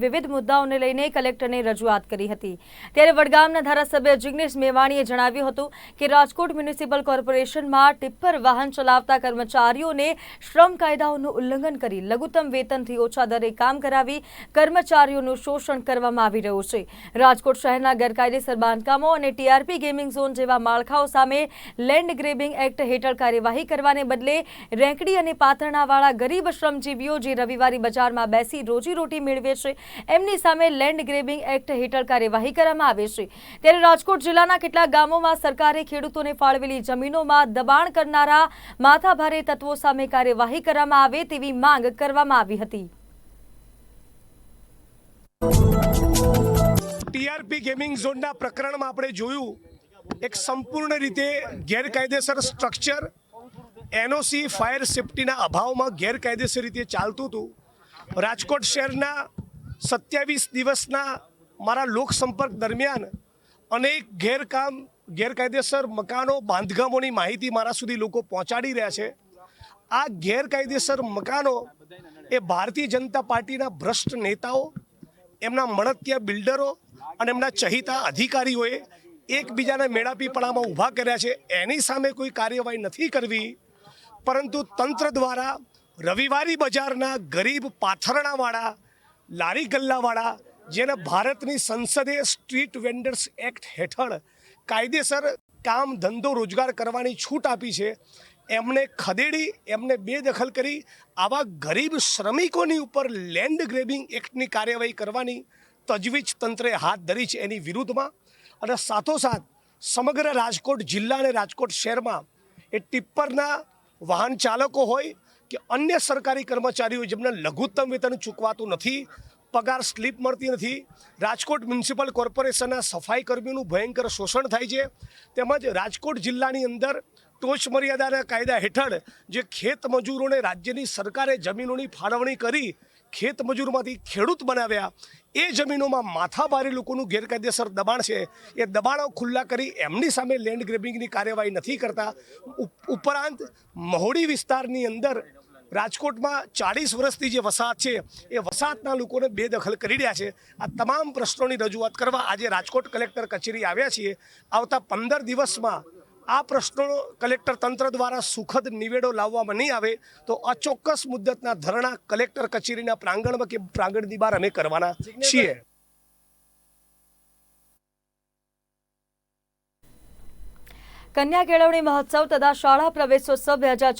વિવિધ મુદ્દાઓને લઈને કલેક્ટરને રજૂઆત કરી હતી. ત્યારે વડગામના ધારાસભ્ય જિગ્નેશ મેવાણીએ જણાવ્યું હતું કે રાજકોટ મ્યુનિસિપલ કોર્પોરેશનમાં ટિપ્પર વાહન ચલાવતા કર્મચારીઓને શ્રમ કાયદાઓનું ઉલ્લંઘન કરી લઘુત્તમ વેતનથી ઓછા દરે કામ કરાવી કર્મચારીઓનું શોષણ કરવામાં આવી રહ્યું છે. રાજકોટ શહેરના ગેરકાયદેસર બાંધકામો અને ટીઆરપી ગેમિંગ ઝોન જેવા માળખાઓ સામે લેન્ડ ગ્રેબિંગ એક્ટ હેઠળ કાર્યવાહી કરવાને બદલે રેંકડી અને પાથરણાવાળા ગરીબ શ્રમજીવીઓ જે રવિવારી બજારમાં બેસી રોજીરોટી મેળવે છે એમની સામે લેન્ડ ગ્રેબિંગ એક્ટ હેઠળ કાર્યવાહી કરવામાં આવે છે. ત્યારે રાજકોટ જિલ્લાના કેટલાક ગામોમાં સરકારે ખેડૂતોને ફાળવેલી જમીનોમાં દબાણ કરનારા માથાભારે તત્વો સામે કાર્યવાહી કરવામાં આવે તેવી માંગ કરવામાં આવી હતી. ટીઆરપી ગેમિંગ ઝોનના પ્રકરણમાં આપણે જોયું એક સંપૂર્ણ રીતે ગેરકાયદેસર સ્ટ્રક્ચર. એનઓસી ફાયર સેફટીના અભાવમાં ગેરકાયદેસર રીતે ચાલતું હતું. રાજકોટ શહેરના સત્યાવીસ દિવસના મારા લોકસંપર્ક દરમિયાન અનેક ગેરકામ, ગેરકાયદેસર મકાનો, બાંધકામોની માહિતી મારા સુધી લોકો પહોંચાડી રહ્યા છે. આ ગેરકાયદેસર મકાનો એ ભારતીય જનતા પાર્ટીના ભ્રષ્ટ નેતાઓ, એમના મળતિયા બિલ્ડરો અને એમના ચહિતા અધિકારીઓએ એકબીજાના મેળાપીપણામાં ઊભા કર્યા છે. એની સામે કોઈ કાર્યવાહી નથી કરવી, પરંતુ તંત્ર દ્વારા રવિવારી બજારના ગરીબ પાથરણાવાળા લારી ગલ્લાવાળા, જેને ભારતની સંસદે સ્ટ્રીટ વેન્ડર્સ એક્ટ હેઠળ કાયદેસર કામ, ધંધો, રોજગાર કરવાની છૂટ આપી છે એમને ખદેડી, એમને બેદખલ કરી આવા ગરીબ શ્રમિકોની ઉપર લેન્ડ ગ્રેબિંગ એક્ટની કાર્યવાહી કરવાની તજવીજ તંત્રે હાથ ધરી છે એની વિરુદ્ધમાં. અને સાથોસાથ સમગ્ર રાજકોટ જિલ્લા અને રાજકોટ શહેરમાં એ ટિપ્પરના વાહન ચાલકો હોય કે અન્ય સરકારી કર્મચારીઓ જેમને લઘુત્તમ વેતન ચૂકવાતું નથી, પગાર સ્લીપ મળતી નથી, રાજકોટ મ્યુનિસિપલ કોર્પોરેશનના સફાઈ કર્મીનું ભયંકર શોષણ થાય છે, તેમજ રાજકોટ જિલ્લાની અંદર ટોચ મર્યાદાના કાયદા હેઠળ જે ખેત મજૂરોને રાજ્યની સરકારે જમીનોની ફાળવણી કરી, ખેત મજૂરમાંથી ખેડૂત બનાવ્યા, એ જમીનોમાં માથાભારી લોકોનું ગેરકાયદેસર દબાણ છે, એ દબાણો ખુલ્લા કરી એમની સામે લેન્ડ ગ્રેબિંગની કાર્યવાહી નથી કરતા. ઉપ- ઉપરાંત મહોડી વિસ્તારની અંદર રાજકોટમાં ચાળીસ વર્ષથી જે વસાહત છે એ વસાહતના લોકોને બેદખલ કરી રહ્યા છે. આ તમામ પ્રશ્નોની રજૂઆત કરવા આજે રાજકોટ કલેક્ટર કચેરી આવ્યા છીએ. આવતા પંદર દિવસમાં આ પ્રશ્નો કલેક્ટર તંત્ર દ્વારા સુખદ નિવેડો લાવવામાં નહીં આવે તો અચોક્કસ મુદ્દતના ધરણા કલેક્ટર કચેરીના પ્રાંગણમાં કે પ્રાંગણની બહાર અમે કરવાના છીએ. કન્યા કેળવણી મહોત્સવ તથા શાળા પ્રવેશોત્સવ બે હજાર